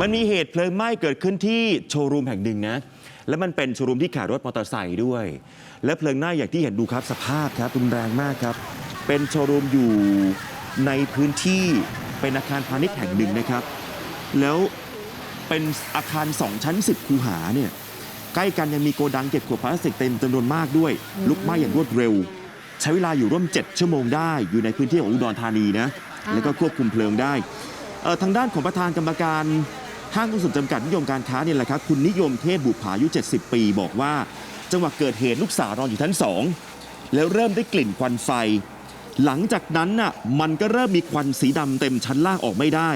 มันมีเหตุเพลิงไหม้เกิดขึ้นที่โชว์รูมแห่งหนึ่งนะ และมันเป็นโชว์รูมที่ขายรถมอเตอร์ไซค์ด้วย และเพลิงไหม้อย่างที่เห็นดูครับสภาพครับรุนแรงมากครับ เป็นโชว์รูมอยู่ในพื้นที่เป็นอาคารพาณิชย์แห่งหนึ่งนะครับ แล้วเป็นอาคาร 2 ชั้น 10 คูหาเนี่ยใกล้กันยังมีโกดังเก็บขวดพลาสติกเต็มจำนวนมากด้วย ลุกไหม้อย่างรวดเร็ว ใช้เวลาอยู่ร่วม 7 ชั่วโมงได้อยู่ในพื้นที่ของอุดรธานีนะแล้วก็ควบคุมเพลิงได้ทางด้านของประธานกรรมการ ห้างหุ้นส่วนจำกัดนิยมการค้าเนี่ยแหละครับคุณนิยมเทพบุภาอายุ 70 ปี บอกว่า จังหวะเกิดเหตุลูกสาวนอนอยู่ชั้น2แล้วเริ่มได้กลิ่นควันไฟ หลังจากนั้นน่ะมันก็เริ่มมีควันสีดำเต็มชั้นล่างออกไม่ได้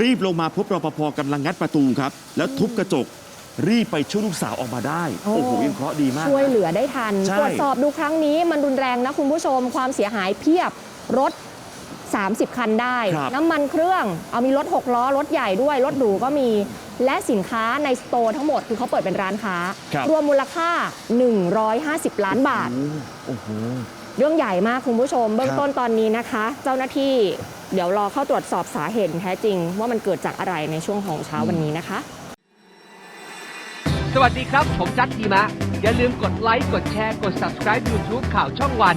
รีบลงมาพบรปภกำลังงัดประตูครับ แล้วทุบกระจก รีบไปช่วยลูกสาวออกมาได้ โอ้โอ้โหยังเคราะห์ดีมาก ช่วยเหลือได้ทัน ใช่ ตรวจสอบดูครั้งนี้มันรุนแรงนะคุณผู้ชม ความเสียหายเพียบ รถ 30 คันได้ครับน้ำมันเครื่อง เอามีรถ 6 ล้อ รถใหญ่ด้วย รถหรูก็มี และสินค้าในสโตร์ทั้งหมดคือเขาเปิดเป็นร้านค้าครับรวมมูลค่า 150 ล้านบาทโอ้โหเรื่องใหญ่มากคุณผู้ชม เบื้องครับต้นตอนนี้นะคะ เจ้าหน้าที่เดี๋ยวรอเข้าตรวจสอบสาเหตุแท้จริง ว่ามันเกิดจากอะไรในช่วงของเช้าวันนี้นะคะ สวัสดีครับ ผมจัดทีมะ อย่าลืมกดไลค์ กดแชร์ กด subscribe YouTube ข่าวช่องวัน